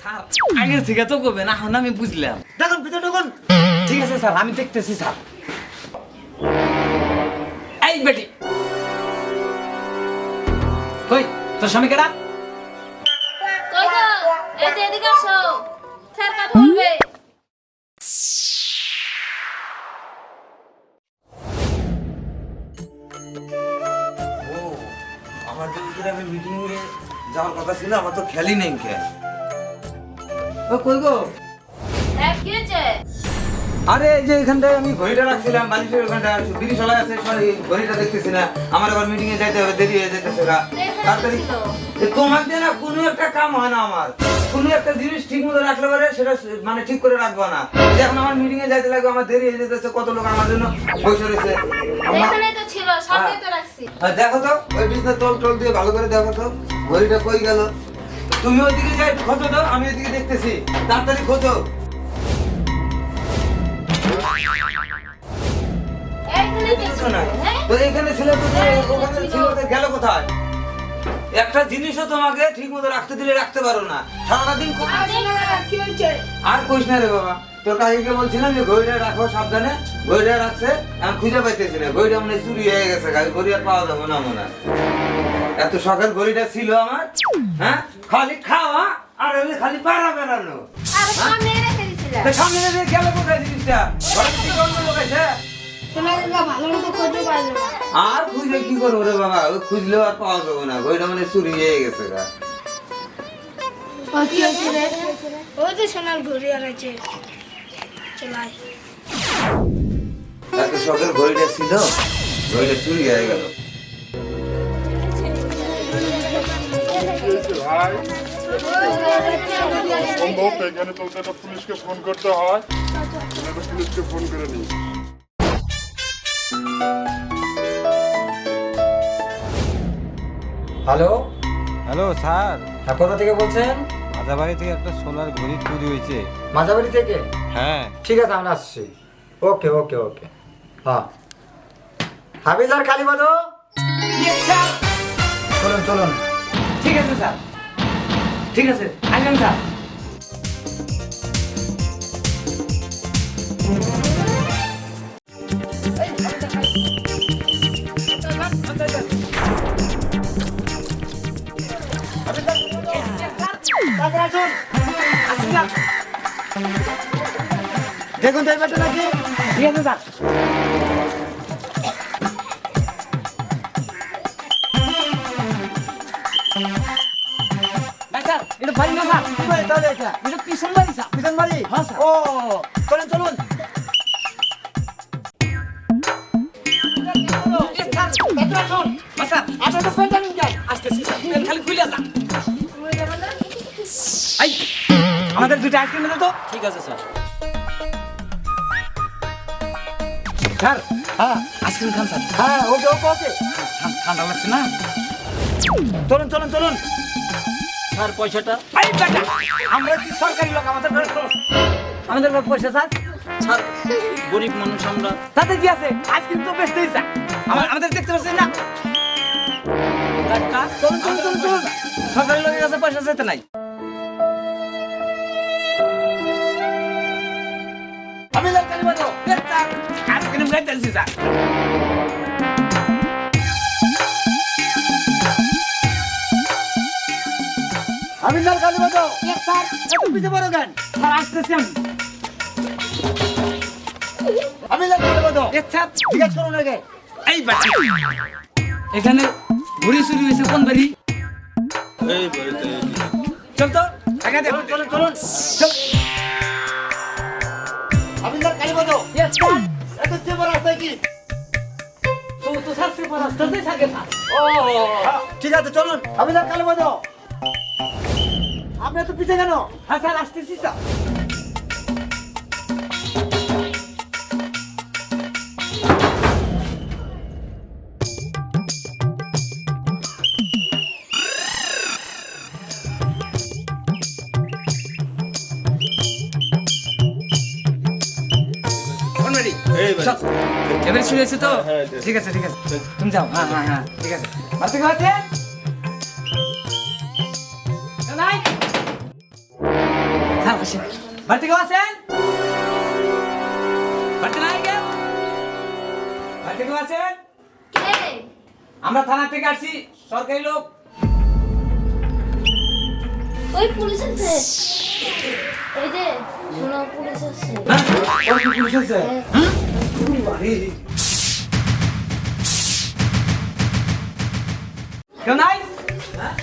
Sir আগের থেকে তো কবে না এখন আমি বুঝলাম। দেখুন ভিতরে ঢুকুন। ঠিক আছে স্যার আমি দেখতেছি স্যার। এই বেটি। কই তোর স্বামী কেডা? কই গো? এই যে এদিকে আসো। স্যার কথা বলবে? ও আমার তো এখানে মিটিং এ যাওয়ার কথা ছিল আমার তো খেয়ালই নেই কে ও কই গো? হ্যাঁ আরে এই যে এখানটায় আমি ঘড়িটা রাখছিলাম বালিশের ওখানটা বিড়ি আছে সরি ঘড়িটা দেখতেছি না। আমার আবার মিটিং এ যাইতে হবে দেরি হয়ে যেতেছে তাড়াতাড়ি। তোমার দিয়ে না কোনো একটা কাম হয় না আমার। কোনো একটা জিনিস ঠিক মতো রাখলে পারে সেটা মানে ঠিক করে রাখব না। এখন আমার মিটিং এ যাইতে লাগবে আমার দেরি হয়ে যেতেছে কত লোক আমার জন্য বসে রয়েছে। রাখছি। আর দেখো তো ওই বিছনা তোল টোল দিয়ে ভালো করে দেখো তো ঘড়িটা কই গেল? তুমি ওইদিকে যাই খোঁজো তো আমি ওইদিকে দেখতেছি। তাড়াতাড়ি খোঁজো। তো? হ্যাঁ? তো এখানে ছিল তো ওখানে ছিল। তো গেল কোথায়? একটা জিনিসও তোমাকে ঠিক মতো রাখতে দিলে রাখতে পারো না। সারাদিন আর কইস না রে বাবা তোর কাকিকে বলছিলাম যে ঘড়িটা রাখো সাবধানে ঘড়িটা রাখছে আমি খুঁজে পাইতেছি না ঘড়িটা মনে হয় চুরি হয়ে গেছে ঘড়ি আর পাওয়া যাবে না মনে হয়। এত সকাল ঘড়িটা ছিল আমার হ্যাঁ? খালি খাওয়া আর হলে খালি পাড়া বেড়ানো। আর সামনে রেখে গেল কোথায় জিনিসটা? ঘরের দিকে অন্য লোক আছে? তোমাকে ভালো মতো খুঁজে পাইলো না। আর খুঁজে কি করব রে বাবা? ওই খুঁজলেও আর পাওয়া যাবে না। ঘড়িটা মানে চুরি হয়ে গেছে গা। কি ওই সোনার ঘুরি আর চলাই এত সকাল ঘড়িটা ছিল ঘড়িটা চুরি হয়ে গেল। ভাই সম্ভব এখানে তো একটা পুলিশকে ফোন করতে হয়। পুলিশকে ফোন করে নিই। হ্যালো হ্যালো স্যার হ্যাঁ কোথা থেকে বলছেন? মাদাবাড়ি থেকে একটা সোনার ঘড়ি চুরি হয়েছে। মাঝাবাড়ি থেকে? হ্যাঁ। ঠিক আছে আমরা আসছি। ওকে ওকে ওকে হ্যাঁ। হাবিলদার কালীবাদো চলুন চলুন। ঠিক আছে স্যার ঠিক আছে আসবেন স্যার। দেখুন তো ব্যাটা নাকি? ঠিক আছে স্যার। স্যার, আপনার তো পেনটা নিন যান। আসতেছি স্যার, পেন খালি খুলে যান। এই, আমাদের দুটো আইসক্রিম তো? ঠিক আছে স্যার। স্যার হ্যাঁ আইসক্রিম খান স্যার। হ্যাঁ ওকে ওকে ওকে। ঠান্ডা লাগছে না? চলুন চলুন চলুন। স্যার পয়সাটা? আমরা কি সরকারি লোক আমাদের আমাদের পয়সা স্যার? স্যার গরিব মানুষ আমরা। তাতে কি আছে? আইসক্রিম তো বেশ দিয়েছে আমাদের দেখতে পাচ্ছেন না? চলুন চলুন চলুন চলুন। সরকারি লোকের কাছে পয়সা যেতে নাই। আমি লোক কালী বাদো আইসক্রিম খাইতেছি স্যার। আমি লাল কালী বাদো স্যার এত পিছে বড় গান স্যার আসতেছি আমি আমি লাল কালী বাদো স্যার জিজ্ঞেস করুন আগে এই বাচ্চা এখানে ঘুরি চুরি হয়েছে কোন বাড়ি এই বাড়িতে চল তো আগে দেখুন চলুন চলুন চল হাবিলদার কালীপদ ইয়েস স্যার এত চেম্বার রাস্তায় কি তো তো স্যার সে পড়া থাকে স্যার ও ঠিক আছে চলুন হাবিলদার কালীপদ আপনি তো পিছে কেন? হ্যাঁ স্যার আসতেছি স্যার। এবারে তো ঠিক আছে ঠিক আছে। তুমি যাও হ্যাঁ হ্যাঁ হ্যাঁ ঠিক আছে। আর তুমি আছে আছেন? কে? আমরা থানা থেকে আসছি সরকারি লোক। ওই পুলিশ আছে। ওই যে শোনো পুলিশ আছে। হ্যাঁ? পুলিশ আছে? হুম? কেউ নাই? হ্যাঁ?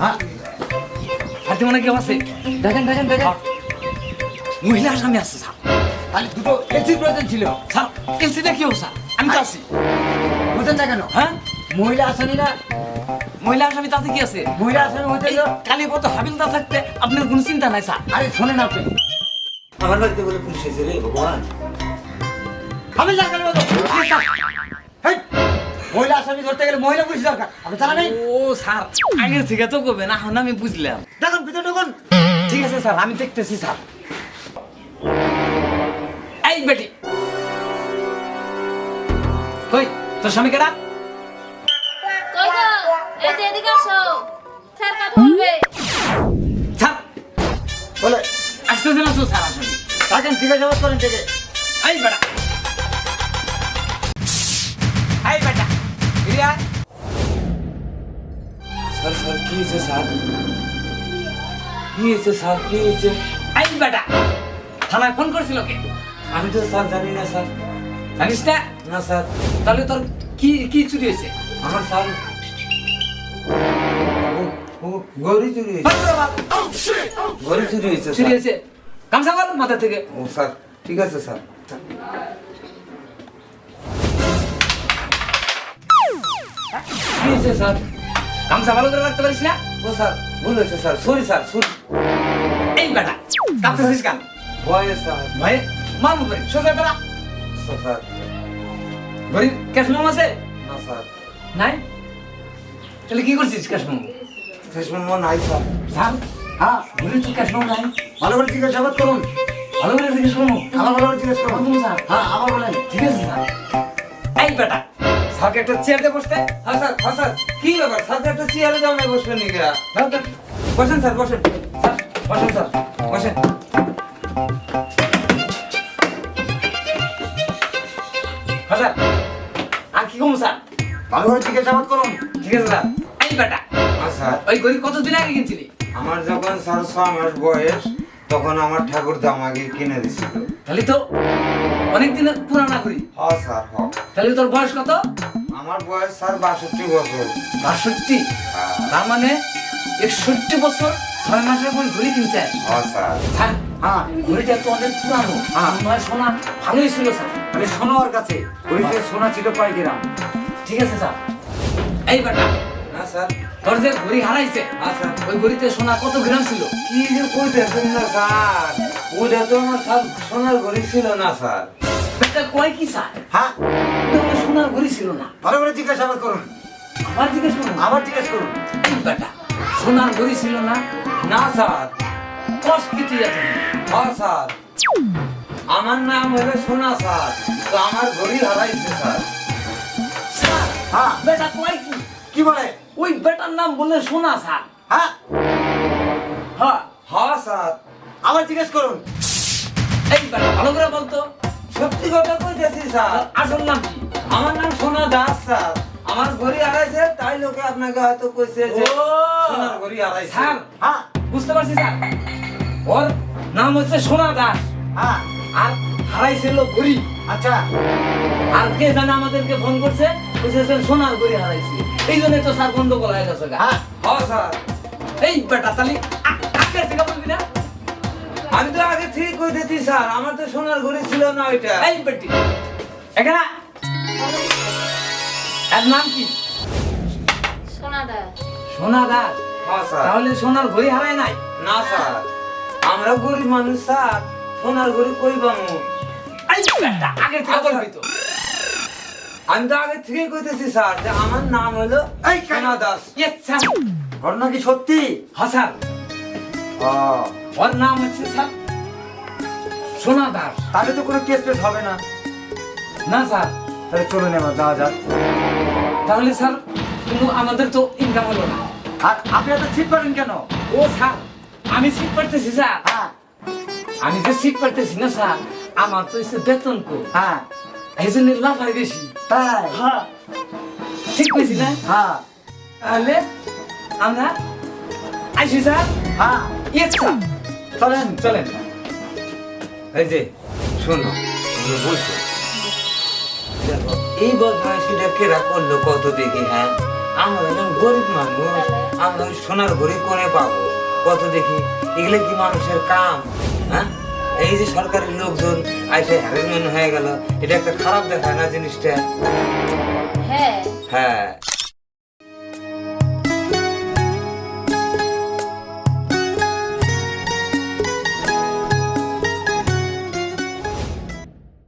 হ্যাঁ। হাতে মনে হয় কেউ আছে দেখেন দেখেন। দেখেন মহিলা আসামি আছে স্যার। আর দুটো এলসি প্রয়োজন ছিল। স্যার কি স্যার? আমি তো আছি। বুঝেন না কেন? হ্যাঁ? মহিলা আসামিরা মহিলা আসামি তাতে কি আছে? মহিলা আসামি হইতে কালী কত হাবিলদার থাকতে আপনার কোনো চিন্তা নাই স্যার? আরে শোনেন আপনি। আমার বাড়িতে বলে পুলিশ এসে রে ভগবান। হাবিলদার কালী কত হেই, মহিলা আসামি ধরতে গেলে মহিলা পুলিশ দরকার। আপনি জানা নেই? ও স্যার আগের থেকে তো কবে না এখন আমি বুঝলাম। দেখুন ভিতরে ঢুকুন। ঠিক আছে স্যার আমি দেখতেছি স্যার। এই বেটি কই তোর স্বামী কেডা? কই গো? এই যে এদিকে আসো। স্যার কথা বলবে স্যার বলে আসতেছে না তো স্যার আসলে থাকেন জিজ্ঞাসাবাদ করেন থেকে এই বেটা। এই বেটা। রিয়া স্যার স্যার কি হয়েছে স্যার? কি হয়েছে স্যার কি হয়েছে? এই বেটা। থানায় ফোন করছিল কে? আমি তো স্যার জানি না স্যার। জানিস না? না স্যার। তাহলে তোর কি কি চুরি হয়েছে? আমার স্যার ও- ও চুরি হয়েছে। গৌরী চুরি হয়েছে চুরি হয়েছে। গামছা কর মাথা থেকে। ও স্যার ঠিক আছে স্যার। কি হয়েছে স্যার? গামছা ভালো করে রাখতে পারিস না? ও স্যার ভুল হয়েছে স্যার। সরি স্যার সরি এই বেটা কাঁপতেছিস কেন ভয়ে স্যার। ভাই মারমু করে সোজা করা স্যার। গরিব ক্যাশ মোম আছে? না স্যার। নাই? তাহলে কি করছিস ক্যাশ মোম ফেসবুক মন নাই স্যার। স্যার হ্যাঁ গরিব তো ক্যাশ মোম নাই। ভালো করে জিজ্ঞাসাবাদ করুন। ভালো করে জিজ্ঞেস করুন। আমার ভালো করে জিজ্ঞেস করুন। স্যার। হ্যাঁ আমার বলেন। ঠিক আছে স্যার। এই বেটা স্যারকে একটা চেয়ার বসতে। হ্যাঁ স্যার হ্যাঁ স্যার। কি ব্যাপার? স্যার একটা চেয়ারে যাও না বসবেন নাকি। বসেন স্যার বসেন। স্যার বসেন স্যার। বসেন। হ্যাঁ স্যার। কম স্যার। ভালো করে জিজ্ঞাসাবাদ করুন ঠিক আছে স্যার। এই বেটা। হ্যাঁ স্যার। ওই কতদিন আগে কিনছিলি? আমার যখন স্যার ছ মাস বয়স তখন আমার ঠাকুর কিনে দিছিল। তাহলে তো অনেক দিনের পুরানা করি হ স্যার হ তাহলে তোর বয়স কত? আমার বয়স স্যার বাষট্টি বছর। বাষট্টি? হ্যাঁ। তার মানে একষট্টি বছর ছয় মাসের পর ঘড়ি কিনছে হ স্যার। হ্যাঁ ঘড়িটা তো অনেক পুরানো। হ্যাঁ। নয় সোনা ভালোই ছিল স্যার। মানে সোনা ওর কাছে। ঘড়িতে সোনা ছিল কয় গ্রাম ঠিক আছে স্যার। এই বেটা। না স্যার। তোর যে ঘড়ি হারাইছে হ্যাঁ স্যার। ওই ঘড়িতে সোনা কত গ্রাম ছিল? কি যে কইতেছেন না স্যার? ওটা তো আমার স্যার সোনার ঘড়ি ছিল না স্যার। বেটা কয় কি স্যার? হ্যাঁ? তোর সোনার ঘড়ি ছিল না। ভালো করে জিজ্ঞাসাবাদ করুন। আবার জিজ্ঞেস করুন। আবার জিজ্ঞেস করুন। এই বেটা সোনার ঘড়ি ছিল না? না স্যার। কস কি তুই এত হ স্যার। আমার নাম হলো সোনা স্যার। তো আমার ঘড়ি হারাইছে স্যার। স্যার হ্যাঁ। বেটা কয় কি? কি বলে? ওই বেটার নাম বললে সোনা স্যার। হ্যাঁ। হ্যাঁ। হ স্যার। আবার জিজ্ঞেস করুন। এই বেটা ভালো করে বলতো। সত্যি কথা কইতেছি স্যার। আসল নাম কি? আমার নাম সোনা দাস স্যার। আমার ঘড়ি হারাইছে তাই লোকে আপনাকে হয়তো কইছে যে! সোনার ঘড়ি হারাইছে। স্যার হ্যাঁ। বুঝতে পারছি স্যার। ওর নাম হচ্ছে সোনা দাস। হ্যাঁ। আর হারাইছিল ঘড়ি আচ্ছা আর কে জানে আমাদেরকে ফোন করছে? স্যার সোনার ঘড়ি হারাইছে। এই জন্য তো স্যার গন্ডগোল হয়ে গেছে হ্যাঁ। স্যার। এই বেটা তাহলে আ- আগে থেকে বলবি না? আমি তো আগে ঠিক কইতেছি স্যার। আমার তো সোনার ঘড়ি ছিল না ওইটা। এই বেটি এখানে এর নাম কি? সোনা দা সোনা দাস? হ্যাঁ স্যার। তাহলে সোনার ঘড়ি হারায় নাই? না স্যার। আমরা গরিব মানুষ স্যার। সোনার ঘড়ি কই পামু আগে থেকে বলবি তো। আমি তো আগে থেকেই কইতেছি স্যার যে আমার নাম হলো সোনা দাস। ইয়েস স্যার ঘটনা কি সত্যি? হ্যাঁ স্যার। ওর নাম হচ্ছে স্যার সোনা দাস। তাহলে তো কোনো কেস টেস হবে না। না স্যার। তাহলে চলুন এবার যাওয়া যাক। তাহলে স্যার কিন্তু আমাদের তো ইনকাম হলো না। আর আপনি এত ছিট পারেন কেন? ও স্যার আমি সিট পারতেছি স্যার। হ্যাঁ। আমি যে সিট পাইতেছি না স্যার আমার তো এসে বেতন কো। হ্যাঁ। এই জন্য লাভ হয় বেশি। তাই? হ্যাঁ। ঠিক কইছি না? হ্যাঁ। তাহলে আমরা আইসি স্যার হ্যাঁ। ইয়েস স্যার চলেন চলেন। এই যে শোনো তুমি বলছো। দেখো এই বদমাইশিটা কেরা করল কত দেখি হ্যাঁ? আমরা একজন গরিব মানুষ আমরা সোনার ঘড়ি করে পাবো? কত দেখি এগুলো কি মানুষের কাম? হ্যাঁ? এই যে সরকারি লোকজন আইসে হ্যারাসমেন্ট হয়ে গেল এটা একটা খারাপ দেখায় না জিনিসটা? হ্যাঁ। হ্যাঁ।